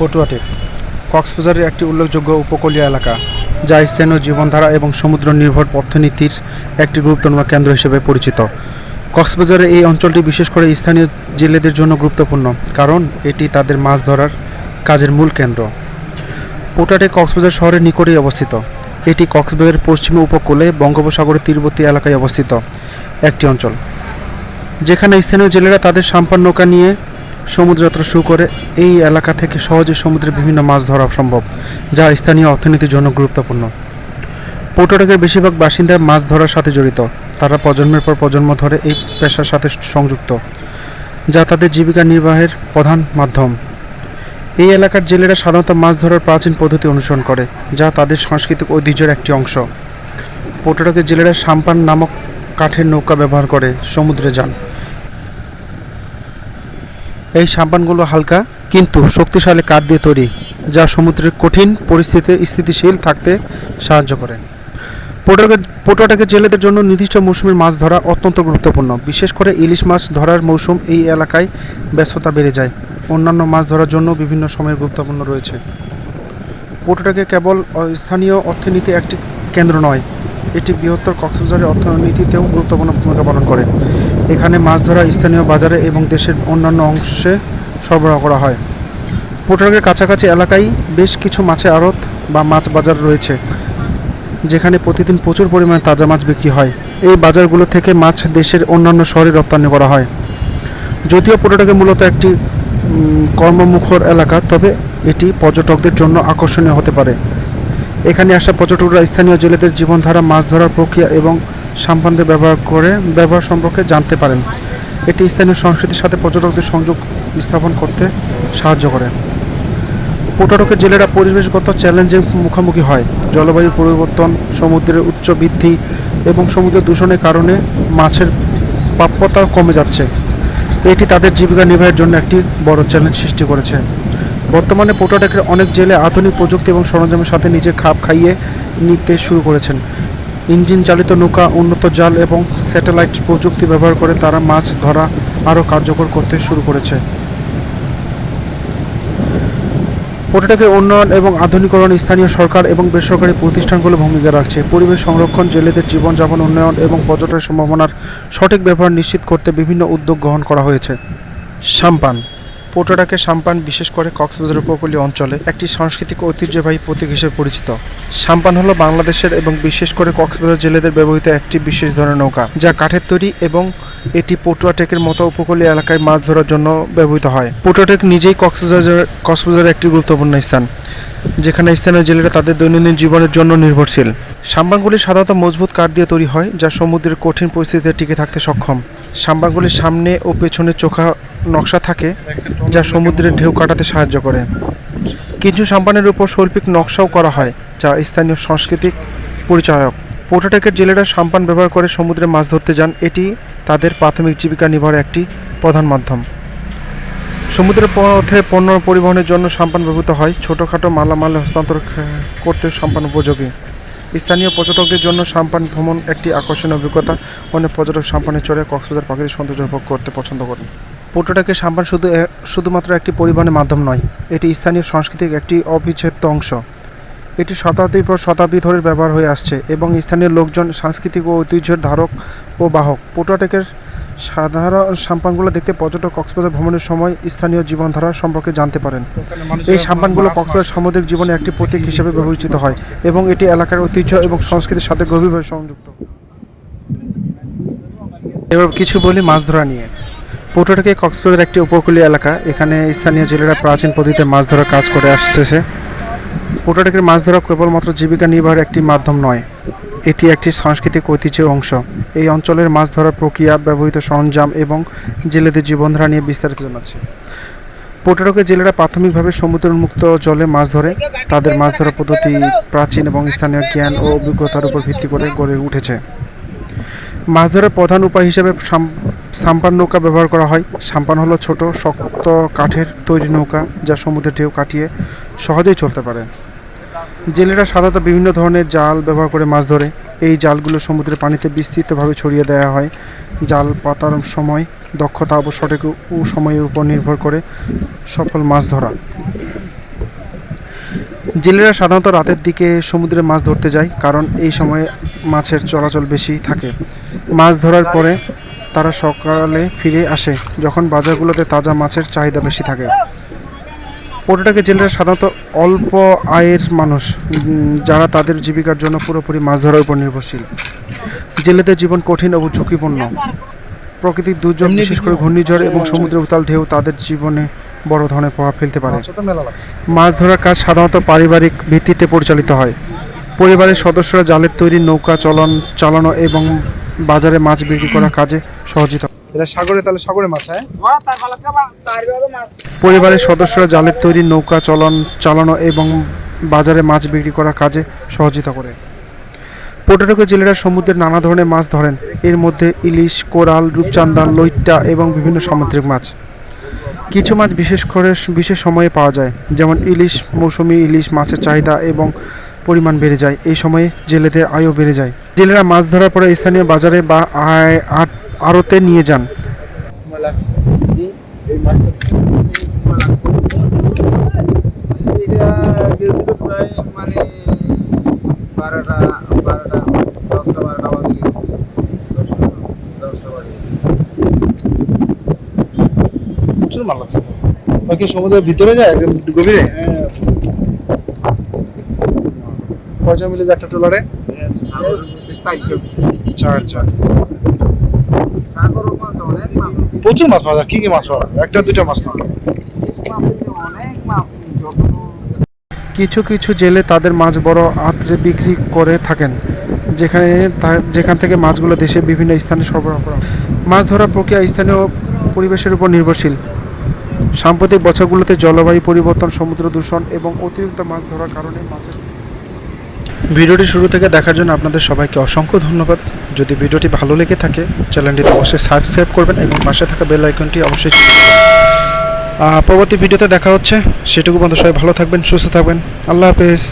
পটুয়াটেক কক্সবাজারের একটি উল্লেখযোগ্য উপকূলীয় এলাকা, যা স্থানীয় জীবনধারা এবং সমুদ্র নির্ভর অর্থনীতির একটি গুরুত্বপূর্ণ কেন্দ্র হিসেবে পরিচিত। কক্সবাজারের এই অঞ্চলটি বিশেষ করে স্থানীয় জেলেদের জন্য গুরুত্বপূর্ণ, কারণ এটি তাদের মাছ ধরার কাজের মূল কেন্দ্র। পোটাটেক কক্সবাজার শহরের নিকটেই অবস্থিত। এটি কক্সবাজারের পশ্চিম উপকূলে বঙ্গোপসাগরের তীরবর্তী এলাকায় অবস্থিত একটি অঞ্চল, যেখানে স্থানীয় জেলেরা তাদের সাম্পান নৌকা নিয়ে সমুদ্রযাত্রা শুরু করে এই এলাকা থেকে সহজে সমুদ্রে বিভিন্ন মাছ ধরা সম্ভব, যা স্থানীয় অর্থনীতির জন্য গুরুত্বপূর্ণ। পোটোটেকের বেশিরভাগ বাসিন্দা মাছ ধরার সাথে জড়িত। তারা প্রজন্মের পর প্রজন্ম ধরে এই পেশার সাথে সংযুক্ত, যা তাদের জীবিকা নির্বাহের প্রধান মাধ্যম। এই এলাকার জেলেরা সাধারণত মাছ ধরার প্রাচীন পদ্ধতি অনুসরণ করে, যা তাদের সাংস্কৃতিক ঐতিহ্যের একটি অংশ। পোটোটেকের জেলেরা সাম্পান নামক কাঠের নৌকা ব্যবহার করে সমুদ্রে যান। এই সাম্পানগুলো হালকা, কিন্তু শক্তিশালী কাঠ দিয়ে তৈরি, যা সমুদ্রের কঠিন পরিস্থিতিতে স্থিতিশীল থাকতে সাহায্য করে। পোটোটেকের পোটোটেকের জেলেদের জন্য নির্দিষ্ট মৌসুমের মাছ ধরা অত্যন্ত গুরুত্বপূর্ণ। বিশেষ করে ইলিশ মাছ ধরার মৌসুম এই এলাকায় ব্যস্ততা বেড়ে যায়। অন্যান্য মাছ ধরার জন্য বিভিন্ন সময়ের গুরুত্বপূর্ণ রয়েছে। পোটোটেকে কেবল স্থানীয় অর্থনীতি একটি কেন্দ্র নয়, এটি বৃহত্তর কক্সবাজারের অর্থনীতিতেও গুরুত্বপূর্ণ ভূমিকা পালন করে। এখানে মাছ ধরা স্থানীয় বাজারে এবং দেশের অন্যান্য অংশে সরবরাহ করা হয়। পোটোটেকের কাছাকাছি এলাকায় বেশ কিছু মাছের আড়ত বা মাছ বাজার রয়েছে, যেখানে প্রতিদিন প্রচুর পরিমাণে তাজা মাছ বিক্রি হয়। এই বাজারগুলো থেকে মাছ দেশের অন্যান্য শহরে রপ্তানি করা হয়। যদিও পোটোটেকে মূলত একটি কর্মমুখর এলাকা, তবে এটি পর্যটকদের জন্য আকর্ষণীয় হতে পারে। এখানে আসা পর্যটকরা স্থানীয় জেলেদের জীবনধারা, মাছ ধরার প্রক্রিয়া এবং সাম্পানদের ব্যবহার করে ব্যবহার সম্পর্কে জানতে পারেন। এটি স্থানীয় সংস্কৃতির সাথে পর্যটকদের সংযোগ স্থাপন করতে সাহায্য করে। পর্যটকের জেলেরা পরিবেশগত চ্যালেঞ্জের মুখোমুখি হয়। জলবায়ু পরিবর্তন, সমুদ্রের উচ্চ বৃদ্ধি এবং সমুদ্র দূষণের কারণে মাছের প্রাপ্যতা কমে যাচ্ছে। এটি তাদের জীবিকা নির্বাহের জন্য একটি বড় চ্যালেঞ্জ সৃষ্টি করেছে। বর্তমানে পোটোটেকের অনেক জেলে আধুনিক প্রযুক্তি এবং সরঞ্জামের সাথে নিজে খাপ খাইয়ে নিতে শুরু করেছেন। ইঞ্জিন চালিত নৌকা, উন্নত জাল এবং স্যাটেলাইট প্রযুক্তি ব্যবহার করে তারা মাছ ধরা আরও কার্যকর করতে শুরু করেছে। পোটোটেকের উন্নয়ন এবং আধুনিকরণ স্থানীয় সরকার এবং বেসরকারি প্রতিষ্ঠানগুলো ভূমিকা রাখছে। পরিবেশ সংরক্ষণ, জেলেদের জীবনযাপন, উন্নয়ন এবং পর্যটনের সম্ভাবনার সঠিক ব্যবহার নিশ্চিত করতে বিভিন্ন উদ্যোগ গ্রহণ করা হয়েছে। সাম্পান পোটোটাকে সাম্পান বিশেষ করে কক্সবাজার উপকূলীয় অঞ্চলে একটি সাংস্কৃতিক ঐতিহ্যবাহী প্রতীক হিসেবে পরিচিত। সাম্পান হলো বাংলাদেশের এবং বিশেষ করে কক্সবাজার জেলেদের ব্যবহৃত একটি বিশেষ ধরনের নৌকা, যা কাঠের তৈরি এবং এটি পটুয়াটেকের মতো উপকূলীয় এলাকায় মাছ ধরার জন্য ব্যবহৃত হয়। পটুয়াটেক নিজেই কক্সবাজার, কক্সবাজারের একটি গুরুত্বপূর্ণ স্থান, যেখানে স্থানীয় জেলেরা তাদের দৈনন্দিন জীবনের জন্য নির্ভরশীল। সাম্বানগুলি সাধারণত মজবুত কাঠ দিয়ে তৈরি হয়, যা সমুদ্রের কঠিন পরিস্থিতিতে টিকে থাকতে সক্ষম। সাম্বানগুলির সামনে ও পেছনে চোখা নকশা থাকে যা সমুদ্রের ঢেউ কাটাতে সাহায্য করে। কিছু সাম্পানের উপর শৈল্পিক নকশাও করা হয়, যা স্থানীয় সাংস্কৃতিক পরিচায়ক পোটাটেকের জেলেরা সাম্পান ব্যবহার করে সমুদ্রে মাছ ধরতে যান, এটি তাদের প্রাথমিক জীবিকা নির্বাহের একটি প্রধান মাধ্যম। সমুদ্রের পথে পণ্য পরিবহনের জন্য সাম্পান ব্যবহৃত হয়, ছোটোখাটো মালামাল হস্তান্তর করতে সাম্পান উপযোগী। স্থানীয় পর্যটকদের জন্য সাম্পান ভ্রমণ একটি আকর্ষণীয় অভিজ্ঞতা। অনেক পর্যটক সাম্পানে চড়ে কক্সবাজার প্রাকৃতিক সৌন্দর্য উপভোগ করতে পছন্দ করেন। পোটোটাকে সাম্পান শুধু শুধুমাত্র একটি পরিবহনের মাধ্যম নয়, এটি স্থানীয় সংস্কৃতির একটি অবিচ্ছেদ্য অংশ। এটি শতাব্দীর পর শতাব্দী ধরে ব্যবহার হয়ে আসছে এবং স্থানীয় লোকজন সাংস্কৃতিক ও ঐতিহ্যের ধারক ও বাহক। পোটোটেকের সাধারণ সাম্পানগুলো দেখতে পর্যটক কক্সবাজার ভ্রমণের সময় স্থানীয় জীবনধারা সম্পর্কে জানতে পারেন। এই সাম্পানগুলো কক্সবাজার সামুদ্রিক জীবনে একটি প্রতীক হিসেবে ব্যবহৃত হয় এবং এটি এলাকার ঐতিহ্য এবং সংস্কৃতির সাথে গভীরভাবে সংযুক্ত। এবার কিছু বলি মাছ ধরা নিয়ে। পোটোটাকে কক্সবাজার একটি উপকূলীয় এলাকা। এখানে স্থানীয় জেলেরা প্রাচীন পদ্ধতিতে মাছ ধরার কাজ করে আসতেছে। পোটোটাকের মাছ ধরা কেবলমাত্র জীবিকা নির্বাহের একটি মাধ্যম নয়, এটি একটি সাংস্কৃতিক ঐতিহ্যের অংশ। এই অঞ্চলের মাছ ধরার প্রক্রিয়া, ব্যবহৃত সরঞ্জাম এবং জেলেদের জীবনধারা নিয়ে বিস্তারিত জানাচ্ছে। পোটোটাকে জেলেরা প্রাথমিকভাবে সমুদ্র উন্মুক্ত জলে মাছ ধরে। তাদের মাছ ধরার পদ্ধতি প্রাচীন এবং স্থানীয় জ্ঞান ও অভিজ্ঞতার উপর ভিত্তি করে গড়ে উঠেছে। মাছ ধরার প্রধান উপায় হিসেবে সাম- সাম্পান নৌকা ব্যবহার করা হয়। সাম্পান হলো ছোট, শক্ত কাঠের তৈরি নৌকা যা সমুদ্রের ঢেউ কাটিয়ে সহজেই চলতে পারে। জেলেরা সাধারণত বিভিন্ন ধরনের জাল ব্যবহার করে মাছ ধরে। এই জালগুলো সমুদ্রের পানিতে বিস্তৃতভাবে ছড়িয়ে দেওয়া হয়। জাল পাতার সময়, দক্ষতা ও সঠিক উ- সময়ের উপর নির্ভর করে সফল মাছ ধরা। জেলেরা সাধারণত রাতের দিকে সমুদ্রে মাছ ধরতে যায়, কারণ এই সময়ে মাছের চলাচল বেশি থাকে। মাছ ধরার পরে তারা সকালে ফিরে আসে যখন বাজারগুলোতে তাজা মাছের চাহিদা বেশি থাকে। পর্যটকের জেলেরা সাধারণত অল্প আয়ের মানুষ যারা তাদের জীবিকার জন্য পুরোপুরি মাছ ধরার উপর নির্ভরশীল। জেলেদের জীবন কঠিন এবং ঝুঁকিপূর্ণ। প্রকৃতির দুর্যোগ বিশেষ করে ঘূর্ণিঝড় এবং সমুদ্রের উতাল ঢেউ তাদের জীবনে বড় ধরনের প্রভাব ফেলতে পারে। মাছ ধরার কাজ সাধারণত পারিবারিক ভিত্তিতে পরিচালিত হয়। পরিবারের সদস্যরা জালের তৈরি নৌকা চলন চালানো এবং বাজারে মাছ বিক্রি করার কাজে সহযোগিতা এটা সাগরে তাহলে সাগরে মাছ হ্যাঁ? পরিবারের সদস্যরা জালের তৈরি নৌকা চলন চালানো এবং বাজারে মাছ বিক্রি করার কাজে সহযোগিতা করে। পর্যটকের জেলেরা সমুদ্রের নানা ধরনের মাছ ধরেন। এর মধ্যে ইলিশ কোরাল রূপচান্দা লইট্টা এবং বিভিন্ন সামুদ্রিক মাছ। কিছু মাছ বিশেষ করে বিশেষ সময়ে পাওয়া যায়। যেমন ইলিশ মৌসুমি ইলিশ মাছের চাহিদা এবং পরিমাণ বেড়ে যায়। এই সময়ে জেলেদের আয়ও বেড়ে যায়। জেলেরা মাছ ধরার পরে স্থানীয় বাজারে বা আড়তে নিয়ে যান। প্রচুর মাল লাগছে সমুদ্রের ভিতরে যায় গভীরে? কয়জন মিলে একটা ট্রলারে? চার চার অনেক মাছ। প্রচুর মাছ পাওয়া যায় কি কি মাছ পাওয়া যায়? একটা দুইটা মাছ না অনেক কিছু কিছু জেলে তাদের মাছ বড় আত্রে বিক্রি করে থাকেন যেখানে তা- যেখান থেকে মাছগুলো দেশের বিভিন্ন স্থানে সরবরাহ করা হয়। মাছ ধরার প্রক্রিয়া স্থানীয় পরিবেশের উপর নির্ভরশীল। সাম্প্রতিক বছরগুলোতে জলবায়ু পরিবর্তন সমুদ্র দূষণ এবং অতিরিক্ত মাছ ধরার কারণে মাছের ভিডিওটি শুরু থেকে দেখার জন্য আপনাদের সবাইকে অসংখ্য ধন্যবাদ। যদি ভিডিওটি ভালো লেগে থাকে চ্যানেলটিতে অবশ্যই সাবস্ক্রাইব করবেন এবং পাশে থাকা বেল আইকনটি অবশ্যই পরবর্তী ভিডিওতে দেখা হচ্ছে। সেটুকু বন্ধু সবাই ভালো থাকবেন, সুস্থ থাকবেন। আল্লাহ হাফেজ।